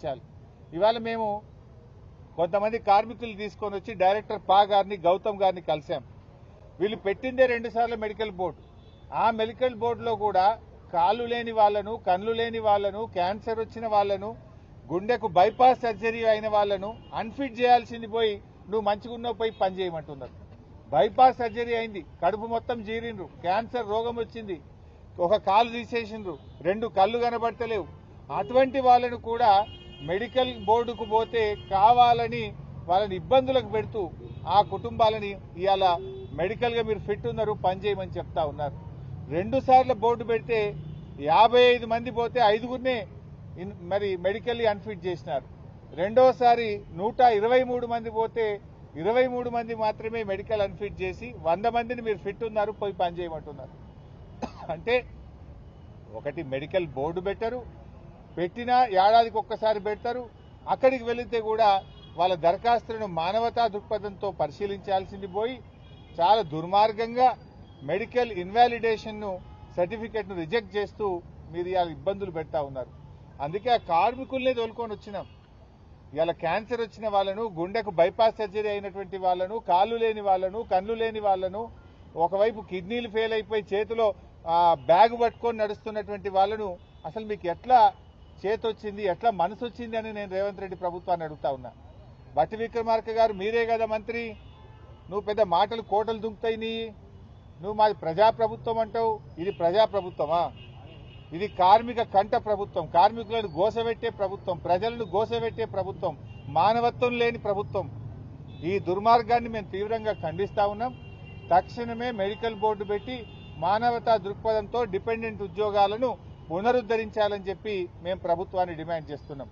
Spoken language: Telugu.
ఇచ్చాలి. ఇవాళ మేము కొంతమంది కార్మికులు తీసుకొని వచ్చి డైరెక్టర్ పా గారిని గౌతమ్ గారిని కలిశాం వీళ్ళు పెట్టిందే రెండు సార్లు మెడికల్ బోర్డు. ఆ మెడికల్ బోర్డులో కూడా కాళ్ళు లేని వాళ్ళను కళ్ళు లేని వాళ్ళను క్యాన్సర్ వచ్చిన వాళ్ళను గుండెకు బైపాస్ సర్జరీ అయిన వాళ్ళను అన్ఫిట్ చేయాల్సింది పోయి నువ్వు మంచిగున్నావు పోయి పని చేయమంటున్నారు. బైపాస్ సర్జరీ అయింది. కడుపు మొత్తం జీరిండ్రు. క్యాన్సర్ రోగం వచ్చింది. ఒక కాలు తీసేసిండ్రు. రెండు కళ్ళు కనబడతలేవు. అటువంటి వాళ్ళను కూడా మెడికల్ బోర్డుకు పోతే కావాలని వాళ్ళని ఇబ్బందులకు పెడుతూ ఆ కుటుంబాలని ఇవాళ మెడికల్గా మీరు ఫిట్ ఉన్నారు పని చేయమని చెప్తా ఉన్నారు. రెండు సార్లు బోర్డు పెడితే యాభై ఐదు మంది పోతే ఐదుగురినే మరి మెడికల్లీ అన్ఫిట్ చేసినారు. రెండోసారి నూట ఇరవై మూడు మంది పోతే ఇరవై మూడు మంది మాత్రమే మెడికల్ అన్ఫిట్ చేసి వంద మందిని మీరు ఫిట్ ఉన్నారు పోయి పని చేయమంటున్నారు. అంటే ఒకటి మెడికల్ బోర్డు పెట్టరు పెట్టినా ఏడాదికి ఒక్కసారి పెడతారు. అక్కడికి వెళితే కూడా వాళ్ళ దరఖాస్తులను మానవతా దృక్పథంతో పరిశీలించాల్సింది పోయి చాలా దుర్మార్గంగా మెడికల్ ఇన్వాలిడేషన్ను సర్టిఫికెట్ను రిజెక్ట్ చేస్తూ మీరు ఇవాళ ఇబ్బందులు పెడతా ఉన్నారు. అందుకే ఆ కార్మికుల్నే తోలుకొని వచ్చినాం. ఇవాళ క్యాన్సర్ వచ్చిన వాళ్ళను గుండెకు బైపాస్ సర్జరీ అయినటువంటి వాళ్ళను కాళ్ళు లేని వాళ్ళను కళ్ళు లేని వాళ్ళను ఒకవైపు కిడ్నీలు ఫెయిల్ అయిపోయి చేతిలో బ్యాగ్ పట్టుకొని నడుస్తున్నటువంటి వాళ్ళను అసలు మీకు ఎట్లా చేతొచ్చింది ఎట్లా మనసు వచ్చింది అని నేను రేవంత్ రెడ్డి ప్రభుత్వాన్ని అడుగుతా ఉన్నా. బట్టి విక్రమార్క గారు మీరే కదా మంత్రి. నువ్వు పెద్ద మాటలు కోటలు దుంకుతాయి. నీ నువ్వు మాది ప్రజాప్రభుత్వం అంటావు. ఇది ప్రజాప్రభుత్వమా? ఇది కార్మిక కంట ప్రభుత్వం. కార్మికులను గోసపెట్టే ప్రభుత్వం. ప్రజలను గోసపెట్టే ప్రభుత్వం. మానవత్వం లేని ప్రభుత్వం. ఈ దుర్మార్గాన్ని మేము తీవ్రంగా ఖండిస్తా ఉన్నాం. తక్షణమే మెడికల్ బోర్డు పెట్టి మానవతా దృక్పథంతో డిపెండెంట్ ఉద్యోగాలను పునరుద్ధరించాలని చెప్పి మేము ప్రభుత్వాన్ని డిమాండ్ చేస్తున్నాం.